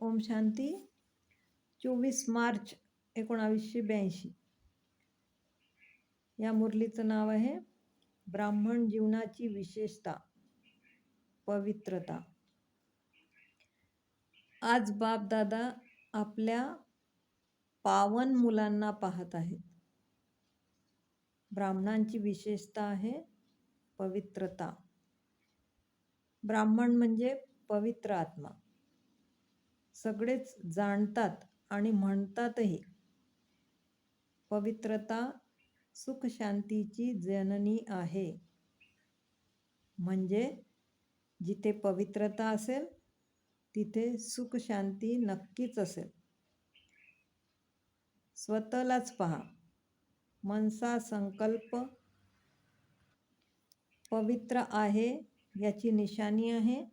ओम शांती. चोवीस मार्च एकोणावीसशे ब्याऐंशी. या मुरलीचं नाव आहे ब्राह्मण जीवनाची विशेषता पवित्रता. आज बाप दादा आपल्या पावन मुलांना पाहत आहेत. ब्राह्मणांची विशेषता आहे पवित्रता. ब्राह्मण म्हणजे पवित्र आत्मा. सगळेच जाणतात आणि म्हणतातही. पवित्रता सुखशांतीची जननी आहे. म्हणजे जिथे पवित्रता असेल तिथे सुखशांती नक्कीच असेल. स्वतःलाच पहा. मनसा संकल्प पवित्र आहे याची निशाणी आहे.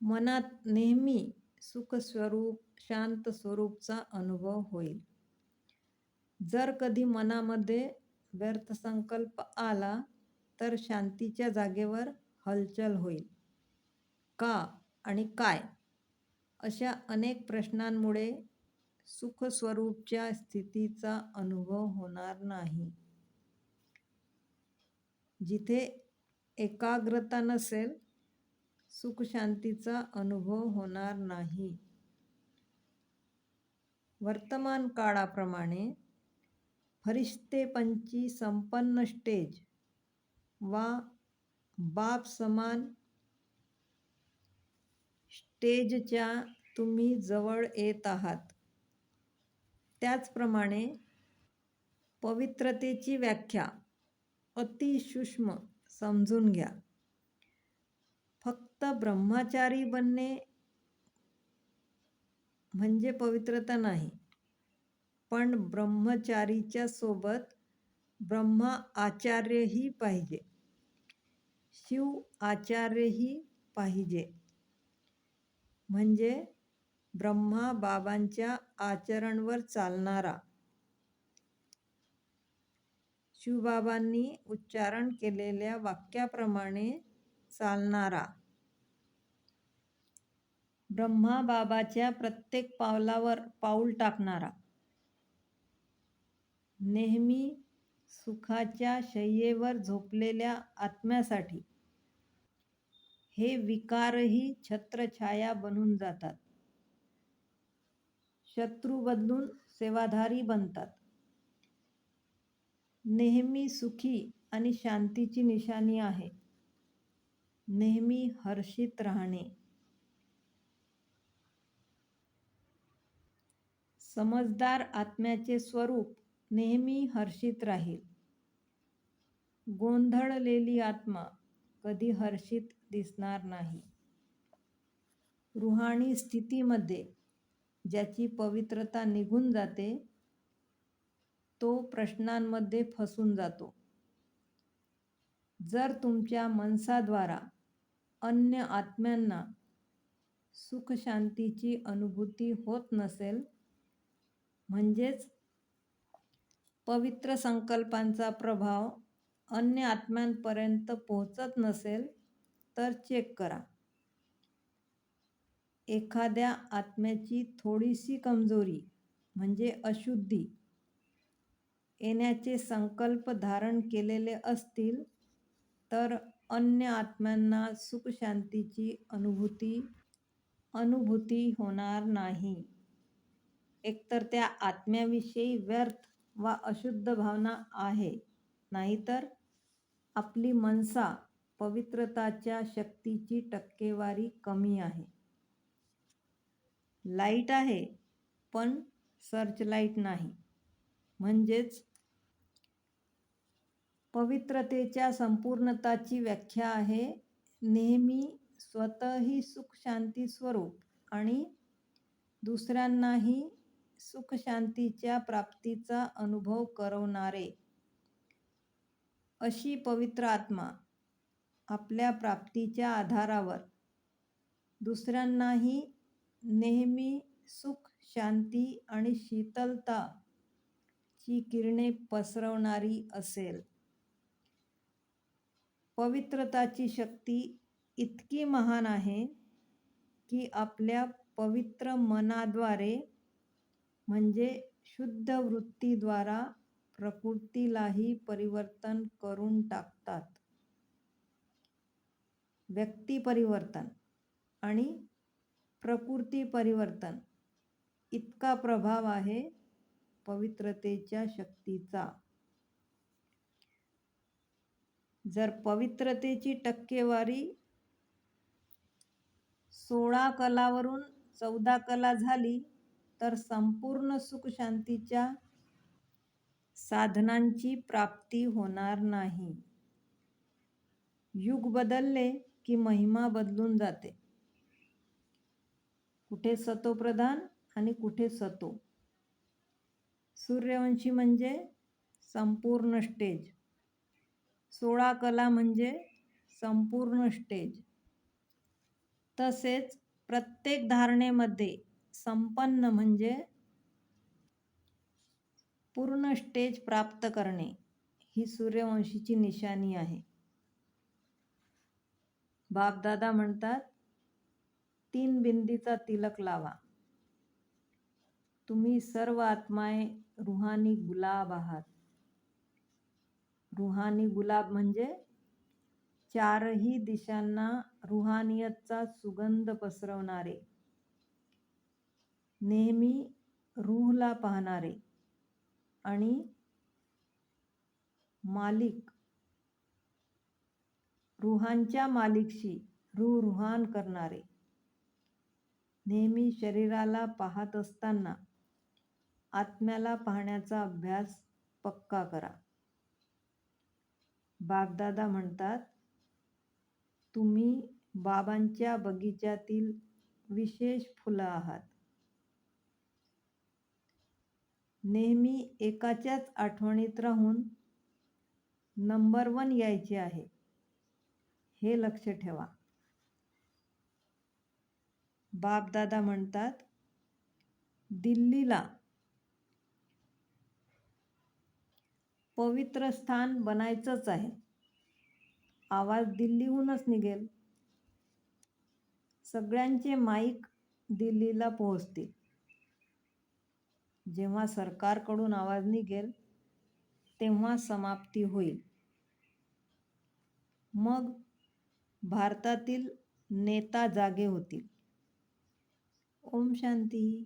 मनात नेहमी सुख स्वरूप शांत स्वरूपचा अनुभव होईल. जर कधी मनामध्ये व्यर्थ संकल्प आला तर शांतीच्या जागेवर हलचल होईल. का आणि काय? अशा अनेक प्रश्नांमुळे सुखस्वरूपच्या स्थितीचा अनुभव होणार नाही. जिथे एकाग्रता नसेल सुखशांतीचा अनुभव होणार नाही. वर्तमान काळाप्रमाणे फरिश्तेपंची संपन्न स्टेज वा बाप समान स्टेजच्या तुम्ही जवळ येत आहात. त्याचप्रमाणे पवित्रतेची व्याख्या अतिसूक्ष्म समजून घ्या. फक्त ब्रह्मचारी बनणे म्हणजे पवित्रता नाही. पण ब्रह्मचारीच्या सोबत ब्रह्मा आचार्यही पाहिजे. शिव आचार्यही पाहिजे. म्हणजे ब्रह्मा बाबांच्या आचरणवर चालणारा. शिवबाबांनी उच्चारण केलेल्या वाक्याप्रमाणे चालणारा. ब्रह्मा बाबाच्या प्रत्येक पावलावर पाऊल टाकणारा. नेहमी सुखाच्या शय्येवर झोपलेल्या आत्म्यासाठी. हे विकारही छत्रछाया बनून जातात. शत्रू बदलून सेवाधारी बनतात. नेहमी सुखी आणि शांतीची निशाणी आहे. नेहमी हर्षित राहणे. समजदार आत्म्याचे स्वरूप नेहमी हर्षित राहील. गोंधळलेली आत्मा कधी हर्षित दिसणार नाही. रुहाणी स्थितीमध्ये ज्याची पवित्रता निघून जाते तो प्रश्नांमध्ये फसून जातो. जर तुमच्या मनसाद्वारा अन्य आत्म्यांना सुखशांतीची अनुभूती होत नसेल म्हणजेच पवित्र संकल्पांचा प्रभाव अन्य आत्म्यांपर्यंत पोहोचत नसेल तर चेक करा. एखाद्या आत्म्याची थोडीशी कमजोरी म्हणजे अशुद्धी येण्याचे संकल्प धारण केलेले असतील तर अन्य आत्म्यांना सुखशांतीची अनुभूती अनुभूती होणार नाही. एकतर त्या आत्म्याविषयी व्यर्थ वा अशुद्ध भावना आहे नाहीतर आपली मनसा पवित्रताच्या शक्तीची टक्केवारी कमी आहे. लाइट आहे पण सर्च लाइट नाही. म्हणजेच पवित्रतेच्या संपूर्णताची व्याख्या आहे. नेहमी स्वतःही सुख शांती स्वरूप आणि दुसऱ्यांनाही सुख शांतीच्या प्राप्तीचा अनुभव करवणारे अशी पवित्र आत्मा आपल्या प्राप्तीच्या आधारावर दुसऱ्यांनाही नेहमी सुख शांती आणि शीतलता ची किरणे पसरवणारी असेल. पवित्रताची शक्ती इतकी महान आहे की आपल्या पवित्र मनाद्वारे म्हणजे शुद्ध वृत्तीद्वारा प्रकृतीलाही परिवर्तन करून टाकतात. व्यक्ती परिवर्तन आणि प्रकृती परिवर्तन इतका प्रभाव आहे पवित्रतेच्या शक्तीचा. जर पवित्रतेची टक्केवारी सोळा कलावरून चौदा कला झाली तर संपूर्ण सुखशांतीच्या साधनांची प्राप्ती होणार नाही. युग बदलले की महिमा बदलून जाते. कुठे सतोप्रधान आणि कुठे सतो? सूर्यवंशी म्हणजे संपूर्ण स्टेज. सोळा कला म्हणजे संपूर्ण स्टेज तसेच प्रत्येक धारणेमध्ये संपन्न म्हणजे पूर्ण स्टेज प्राप्त करणे ही सूर्यवंशीची निशाणी आहे. बापदादा म्हणतात तीन बिंदीचा तिलक लावा. तुम्ही सर्व आत्माए रुहानी गुलाब आहात. रुहानी गुलाब म्हणजे चारही दिशांना रुहानियतचा सुगंध पसरवणारे. नेहमी रूहला पाहणारे आणि मालिक रुहांच्या मालिकशी रूह रुहान करणारे. नेहमी शरीराला पाहत असताना आत्म्याला पाहण्याचा अभ्यास पक्का करा. बापदादा म्हणतात तुम्ही बाबांच्या बगीचातील विशेष फुलं आहात. नेहमी एकाच्याच आठवणीत राहून नंबर वन यायचे आहे. हे लक्ष ठेवा. बापदादा म्हणतात दिल्लीला पवित्र स्थान बनायचंच आहे. आवाज दिल्लीहूनच निघेल. सगळ्यांचे माईक दिल्लीला पोहोचतील. जेव्हा सरकारकडून आवाज निघेल तेव्हा समाप्ती होईल. मग भारतातील नेता जागे होतील. ओम शांती.